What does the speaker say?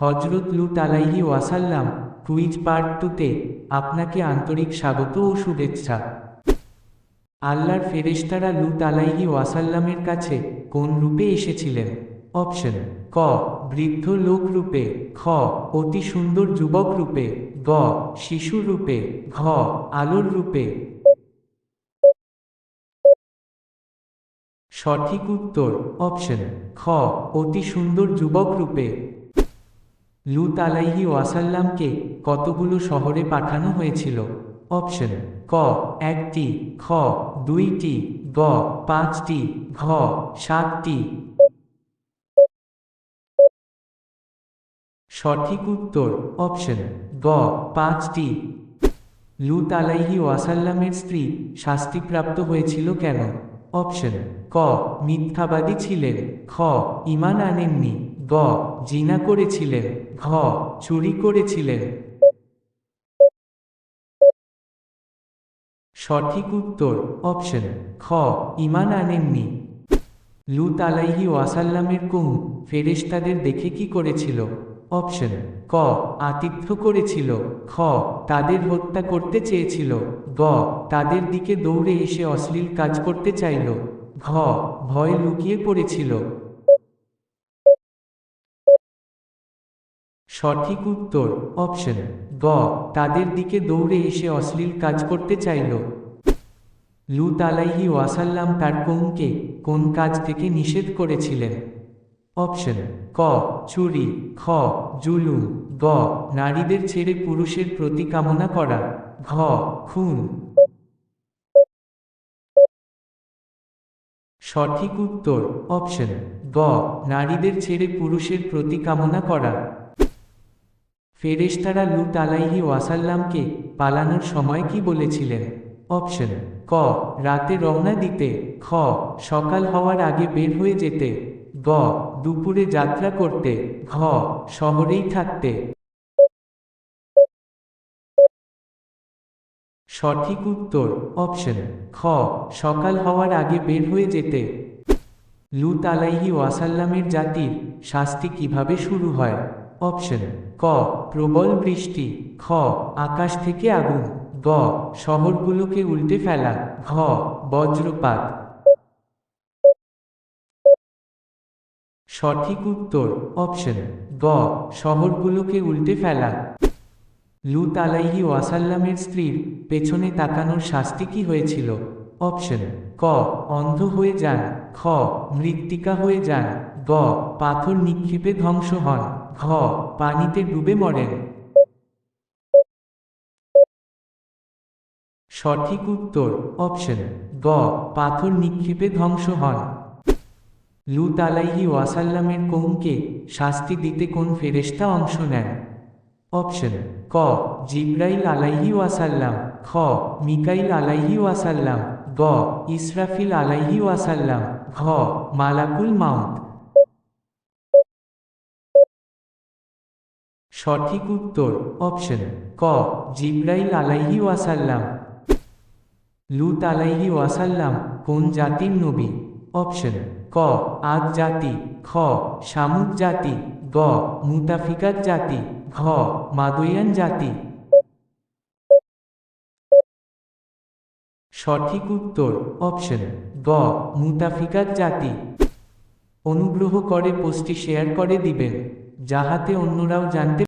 হজরত লুত আলাইহি ওয়াসাল্লাম কুইজ পার্ট টুতে আপনাকে আন্তরিক স্বাগত ও শুভেচ্ছা। আল্লাহর ফেরেশতারা লুত আলাইহি ওয়াসাল্লামের কাছে কোন রূপে এসেছিলেন? অপশন, ক, বৃদ্ধ লোক রূপে, খ, অতি সুন্দর যুবক রূপে, গ, শিশু রূপে, ঘ, আলোর রূপে। সঠিক উত্তর, অপশন, খ, অতি সুন্দর যুবক রূপে লুত আলাইহি ওয়াসাল্লামকে কতগুলো শহরে পাঠানো হয়েছিল? অপশন, ক, একটি, খ, দুইটি, গ, পাঁচটি, ঘ, সাতটি। সঠিক উত্তর, অপশন, গ, পাঁচটি। লুত আলাইহি ওয়াসাল্লামের স্ত্রী শাস্তিপ্রাপ্ত হয়েছিল কেন? অপশন, ক, মিথ্যাবাদী ছিলেন। খ ইমান আনেননি। গ, জিনা করেছিলেন, ঘ, চুরি করেছিলেন। সঠিক উত্তর অপশন খ ইমান আনেননি। লুত আলাইহি ওয়াসাল্লামের কুম, ফেরেশতাদের দেখে কি করেছিল? অপশন ক, আতিথ্য করেছিল। খ, তাদের হত্যা করতে চেয়েছিল। গ, তাদের দিকে দৌড়ে এসে অশ্লীল কাজ করতে চাইল। ঘ, ভয় লুকিয়ে পড়েছিল। সঠিক উত্তর অপশন গ, তাদের দিকে দৌড়ে এসে অশ্লীল কাজ করতে চাইল। লুত আলাইহি ওয়াসাল্লাম তার কৌমকে কোন কাজ থেকে নিষেধ করেছিলেন? অপশন ক, চুরি, খ, জুলুম, গ, নারীদের ছেড়ে পুরুষের প্রতি কামনা করা, ঘ, খুন। সঠিক উত্তর অপশন গ, নারীদের ছেড়ে পুরুষের প্রতি কামনা করা। ফেরেশতারা লুত আলাইহি ওয়াসাল্লামকে পালানোর সময় কি বলেছিলেন? অপশন, ক, রাতে রওনা দিতে, খ, সকাল হওয়ার আগে বের হয়ে যেতে, গ, দুপুরে যাত্রা করতে, ঘ, শহরেই থাকতে। সঠিক উত্তর, অপশন, খ, সকাল হওয়ার আগে বের হয়ে যেতে। লুত আলাইহি ওয়াসাল্লামের জাতির শাস্তি কীভাবে শুরু হয়? অপশন, ক, প্রবল বৃষ্টি, খ, আকাশ থেকে আগুন, গ, শহরগুলোকে উল্টে ফেলা, ঘ, বজ্রপাত। সঠিক উত্তর, অপশন, গ, শহরগুলোকে উল্টে ফেলা। লুত আলাইহি ওয়াসাল্লামের স্ত্রীর পেছনে তাকানোর শাস্তি কি হয়েছিল? অপশন, ক, অন্ধ হয়ে যান, খ, মৃত্তিকা হয়ে যান, গ, পাথর নিক্ষেপে ধ্বংস হন। ঘ পানিতে ডুবে মরেন। সঠিক উত্তর অপশন গ, পাথর নিক্ষেপে ধ্বংস হন। লুত আলাইহি ওয়াসাল্লামের কৌমকে শাস্তি দিতে কোন ফেরেশতা অংশ নেন? অপশন ক, জিব্রাইল আলাইহি ওয়াসাল্লাম। খ, মিকাইল আলাইহি ওয়াসাল্লাম। গ, ইসরাফিল আলাইহি ওয়াসাল্লাম। ঘ, মালাকুল মাউত। সঠিক উত্তর অপশন ক, জিব্রাইল আলাইহি ওয়াসাল্লাম। লুত আলাইহি ওয়াসাল্লাম কোন জাতির নবী? অপশন ক, আদ জাতি, খ শামুক জাতি, গ, মুতাফিকাত জাতি, ঘ, মাদয়ান জাতি। সঠিক উত্তর অপশন গ, মুতাফিকাত জাতি। অনুগ্রহ করে পোস্টটি শেয়ার করে দিবেন, যাহাতে অন্যরাও জানতে